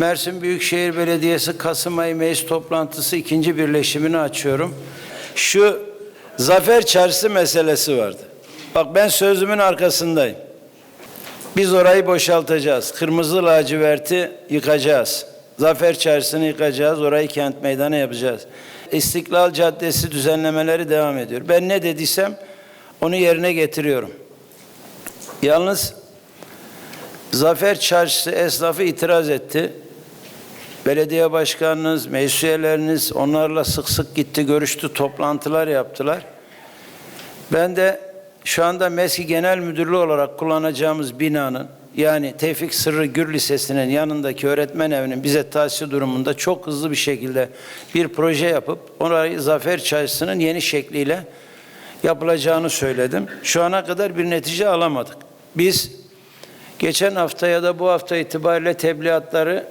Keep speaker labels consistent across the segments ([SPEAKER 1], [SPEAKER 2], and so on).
[SPEAKER 1] Mersin Büyükşehir Belediyesi Kasım ayı meclis toplantısı ikinci birleşimini açıyorum. Şu Zafer Çarşısı meselesi vardı. Bak ben sözümün arkasındayım. Biz orayı boşaltacağız. Kırmızı laciverti yıkacağız. Zafer Çarşısı'nı yıkacağız. Orayı kent meydanı yapacağız. İstiklal Caddesi düzenlemeleri devam ediyor. Ben ne dediysem onu yerine getiriyorum. Yalnız Zafer Çarşısı esnafı itiraz etti. Belediye başkanınız, meclis onlarla sık sık gitti, görüştü, toplantılar yaptılar. Ben de şu anda MESKİ Genel Müdürlüğü olarak kullanacağımız binanın yani Tevfik Sırrı Gür Lisesi'nin yanındaki öğretmen evinin bize tahsisi durumunda çok hızlı bir şekilde bir proje yapıp orayı Zafer Çarşısı'nın yeni şekliyle yapılacağını söyledim. Şu ana kadar bir netice alamadık. Biz geçen hafta ya da bu hafta itibariyle tebliğatları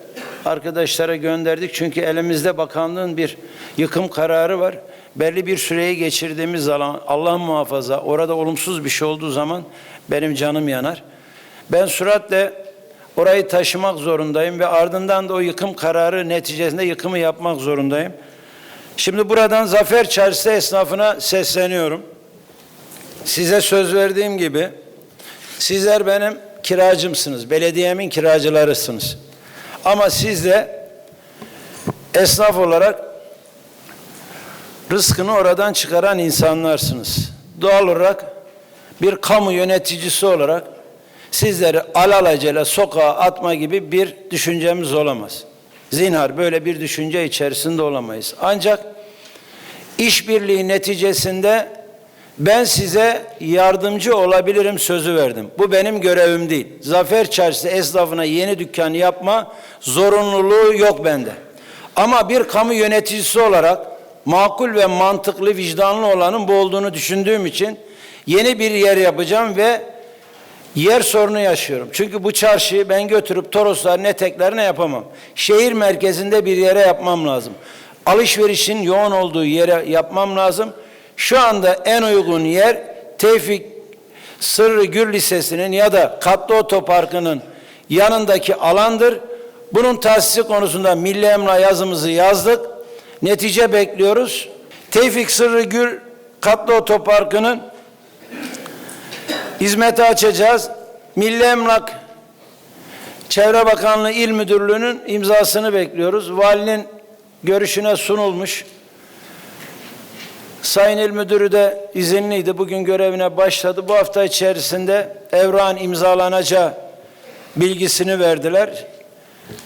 [SPEAKER 1] arkadaşlara gönderdik. Çünkü elimizde bakanlığın bir yıkım kararı var. Belli bir süreyi geçirdiğimiz zaman Allah muhafaza orada olumsuz bir şey olduğu zaman benim canım yanar. Ben süratle orayı taşımak zorundayım ve ardından da o yıkım kararı neticesinde yıkımı yapmak zorundayım. Şimdi buradan Zafer Çarşısı esnafına sesleniyorum. Size söz verdiğim gibi sizler benim kiracımsınız, belediyemin kiracılarısınız. Ama siz de esnaf olarak rızkını oradan çıkaran insanlarsınız. Doğal olarak bir kamu yöneticisi olarak sizleri alelacele sokağa atma gibi bir düşüncemiz olamaz. Zinhar böyle bir düşünce içerisinde olamayız. Ancak işbirliği neticesinde ben size yardımcı olabilirim sözü verdim. Bu benim görevim değil. Zafer Çarşısı esnafına yeni dükkan yapma zorunluluğu yok bende. Ama bir kamu yöneticisi olarak makul ve mantıklı, vicdanlı olanın bu olduğunu düşündüğüm için yeni bir yer yapacağım ve yer sorunu yaşıyorum. Çünkü bu çarşıyı ben götürüp Torosların eteklerine yapamam. Şehir merkezinde bir yere yapmam lazım. Alışverişin yoğun olduğu yere yapmam lazım. Şu anda en uygun yer Tevfik Sırrı Gür Lisesi'nin ya da Katlı Otoparkı'nın yanındaki alandır. Bunun tahsisi konusunda Milli Emlak yazımızı yazdık. Netice bekliyoruz. Tevfik Sırrı Gür Katlı Otoparkı'nın hizmete açacağız. Milli Emlak Çevre Bakanlığı İl Müdürlüğü'nün imzasını bekliyoruz. Valinin görüşüne sunulmuş. Sayın İl Müdürü de izinliydi. Bugün görevine başladı. Bu hafta içerisinde evrakın imzalanacağı bilgisini verdiler.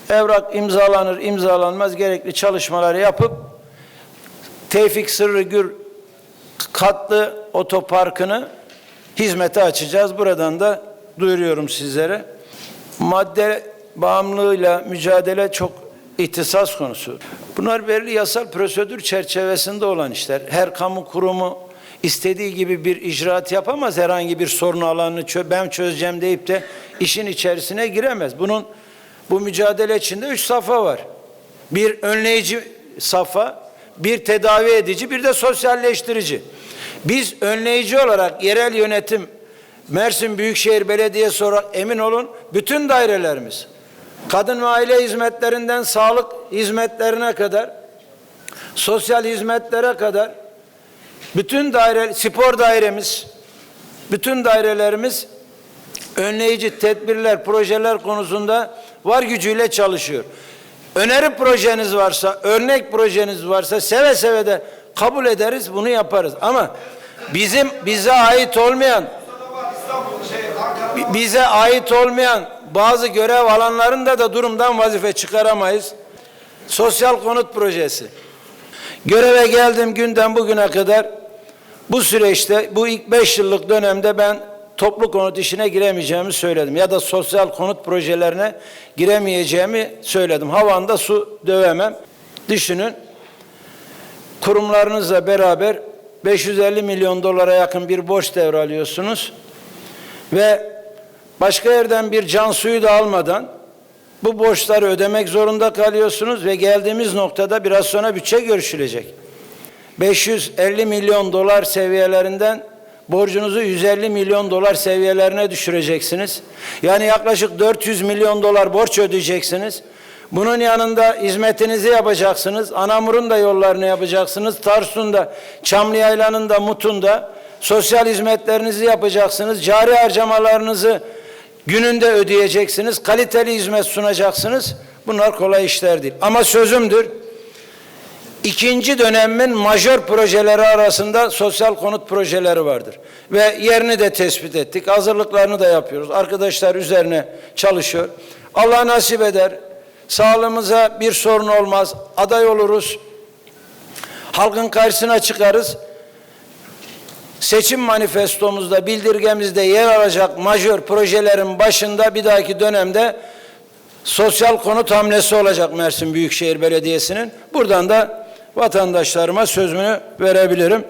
[SPEAKER 1] Evrak imzalanır imzalanmaz gerekli çalışmaları yapıp Tevfik Sırrı Gür katlı otoparkını hizmete açacağız. Buradan da duyuruyorum sizlere. Madde bağımlılığıyla mücadele çok ihtisas konusu. Bunlar belli yasal prosedür çerçevesinde olan işler. Her kamu kurumu istediği gibi bir icraat yapamaz. Herhangi bir sorun alanını çö ben çözeceğim deyip de işin içerisine giremez. Bunun bu mücadele içinde üç safa var. Bir önleyici safa, bir tedavi edici, bir de sosyalleştirici. Biz önleyici olarak yerel yönetim Mersin Büyükşehir Belediyesi olarak emin olun bütün dairelerimiz kadın ve aile hizmetlerinden sağlık hizmetlerine kadar sosyal hizmetlere kadar bütün daire spor dairemiz bütün dairelerimiz önleyici tedbirler, projeler konusunda var gücüyle çalışıyor. Öneri projeniz varsa, örnek projeniz varsa seve seve de kabul ederiz, bunu yaparız. Ama bizim bize ait olmayan bi- bize ait olmayan bazı görev alanlarında da durumdan vazife çıkaramayız. Sosyal konut projesi. Göreve geldiğim günden bugüne kadar bu süreçte bu ilk beş yıllık dönemde ben toplu konut işine giremeyeceğimi söyledim. Ya da sosyal konut projelerine giremeyeceğimi söyledim. Havanda su dövemem. Düşünün kurumlarınızla beraber 550 milyon dolara yakın bir borç devralıyorsunuz ve başka yerden bir can suyu da almadan bu borçları ödemek zorunda kalıyorsunuz ve geldiğimiz noktada biraz sonra bütçe görüşülecek. 550 milyon dolar seviyelerinden borcunuzu 150 milyon dolar seviyelerine düşüreceksiniz. Yani yaklaşık 400 milyon dolar borç ödeyeceksiniz. Bunun yanında hizmetinizi yapacaksınız. Anamur'un da yollarını yapacaksınız. Tarsus'un da, Çamlıyaylan'ın da, Mut'un da sosyal hizmetlerinizi yapacaksınız. Cari harcamalarınızı gününde ödeyeceksiniz. Kaliteli hizmet sunacaksınız. Bunlar kolay işler değil. Ama sözümdür. İkinci dönemin majör projeleri arasında sosyal konut projeleri vardır. Ve yerini de tespit ettik. Hazırlıklarını da yapıyoruz. Arkadaşlar üzerine çalışıyor. Allah nasip eder. Sağlığımıza bir sorun olmaz. Aday oluruz. Halkın karşısına çıkarız. Seçim manifestomuzda, bildirgemizde yer alacak majör projelerin başında bir dahaki dönemde sosyal konut hamlesi olacak Mersin Büyükşehir Belediyesi'nin. Buradan da vatandaşlarıma sözümü verebilirim.